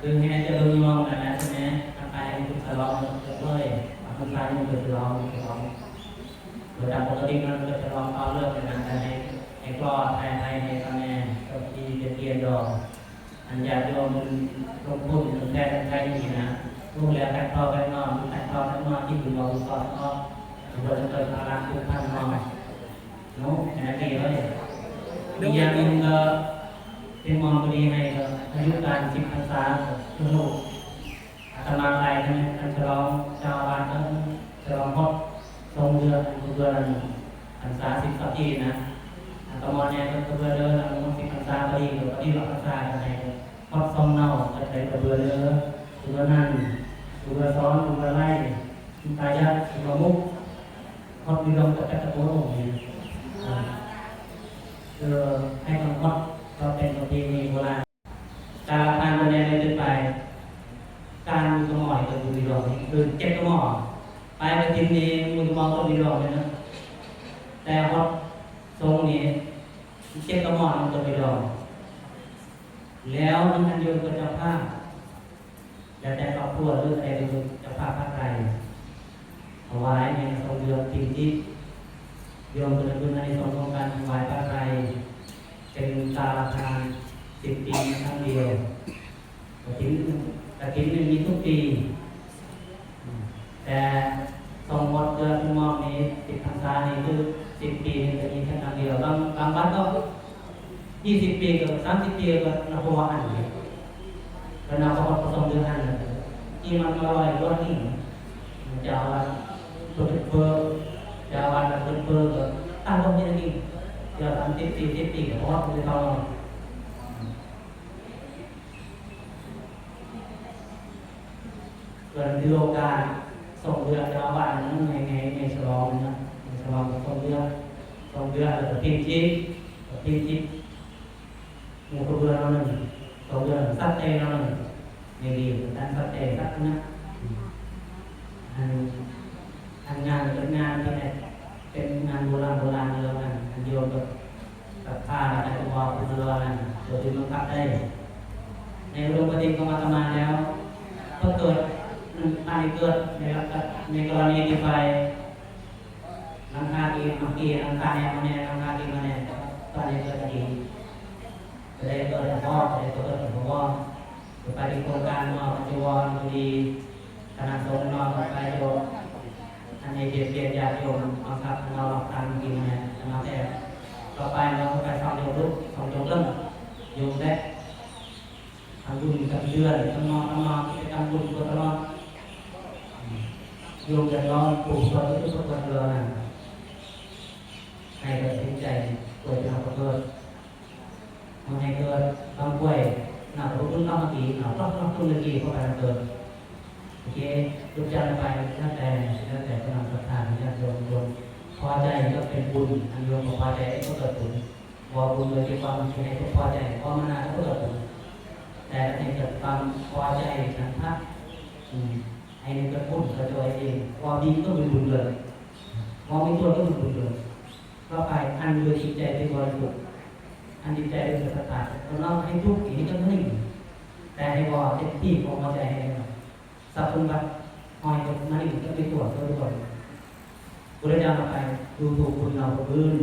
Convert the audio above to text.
คือให้จะรู้มองกันนะใช่ไหมร่างกายมันคือทะเลาะเลยร่างกายมันคือทะเลาะทะเลาะโดยตามปกติมันก็จะลองเอาเรื่องในนั้นให้ให้กรอดให้ให้ให้คะแนนก็ที่จะเรียนดอกอันยาโยมมันลงทุนลงแค่ใครดีนะลูกแล้วแต่พอไปนอนแต่พอไปนอนที่อยู่รอก่อนก็เราจะเกิดอาการทุกข์พันนอนเนาะแค่นั้เลยอีอย่างหนึ่งก็ เป็นมองพอดีให้ก็อายุการสิบพรรษาคือลูกอาตมาไปท่านท่านฉลองเจ้าอาวาสนั้นฉลองพดทรงเดือนเดือนพรรษาสิบสัปดาห์นะอาตมาเนี่ยก็เบื่อเดินแล้วสิบพรรษาพอดีหรือพอดีหลักพรรษาอะไรพดทรงเน่าก็ใช้กระเบือเรือทุกเรือนั่นทุกเรือซ้อนทุกเรือไล่ตายาเรือมุกพดมีลมกับตะโกนอย่างนี้เออให้คำพด ก็เป็นประเพณีโบราณการทานคนใดเลยขึ้นไป การมีกระหม่อยกับบุรีรอนี่คือเจ็ดกระหม่อมไปไปทินนี้มือกหมอมกับบุรีรอเลยนะแต่ฮอทรงนี้เจ็ดกระหม่อมันกับบุรีรอแล้วมันอันโยนกับเจ้าภาพแล้วแต่ครอบครัวหรืออะไรเป็นเจ้าภาพภาคไทยเอาไว้ในทรงเดือนทินที่โยมเป็นคุณในทรงของการถวายพระไตร เป็นตาราคาสิบปีครั้งเดียวกระถิ่นกระถิ่นมันมีทุกปี แต่ทรงหมดเดือนมองนี้สิบพรรษานี้คือสิบปีจะมีแค่ครั้งเดียวบางบางวัดก็ยี่สิบปีกับสามสิบปีก็นับว่าอันเดียแล้วนับว่าผสมเดือนอันเลยที่มันมาลอยรถนี่จะเอาวันตัวเป็นเบอร์จะเอาวันเป็นเบอร์ก็ ăn tiếp tiếp tiếp tiếp của họ thì tao gần đưa ca ส่งเรือชาวบ้านนั้นในในในฉลองนะในฉลองส่งเรือส่งเรือแล้วก็ทิ้งทิ้งทิ้งทิ้งหมู่เรือเราหนึ่งส่งเรือสัตเตเราหนึ่งในดีด้านสัตเตสัตนะอันอันงานเป็นงานที่ไหนเป็นงานโบราณโบราณเรือมันอันโยมกับกับผ้าในการวางเรือ นั่นโดยที่บังคับได้ในรวมปฏิกรรมตมาแล้วก็เกิดอันเกิดในในกรณีที่ไปลังคาดีเมื่อกี้หลังคาเนี่ยมันเนี่ยลังคาดีมันเนี่ยตอนนี้เกิดดีจะได้เกิดพ่อจะได้เกิดพ่อไปที่โครงการนอกจีวรดีคณะสงฆ์นอกไปโย โยมได้ทำบุญกับเดือนทำนองทำนองกิจกรรมบุญก็ตลอดโยมจะนอนปลูกต้นไม้ทุกคนเลยนะให้ตัดสินใจป่วยทางประเกิดมันให้เกิดต้องป่วยหนาทุกข์ต้องตีหนาวต้องต้องตุ้นเลยกี่เข้าไปเกิดโอเคทุกจานไปแล้วแต่แล้วแต่กำลังศรัทธาญาติโยมโยมพอใจก็เป็นบุญอันโยมพอใจก็เกิดบุญวอบุญเลยที่ความที่ให้พอใจพอมานาก็เกิดบุญแต่ในเกิด ความพอใจนั้นพักอืมไอ้นี่ก็พูดกับตัวเองความดีก็เป็นบุญเลยมองไม่ตัวก็เป็นบุญเลยก็ไปอันดยจิตใจเป็นบริสุทธิ์อันจิตใจเป็นสัตตะเราเล่าให้ทุกข์อีกนี่ก็นิ่งแต่ให้วอเต็มที่ของหัวใจให้เราสัพพุบัตหอยมันนี่ก็เป็นตัวตัวตัวบุรุษเจ้าไปดูถูกคุณเราคนอื่น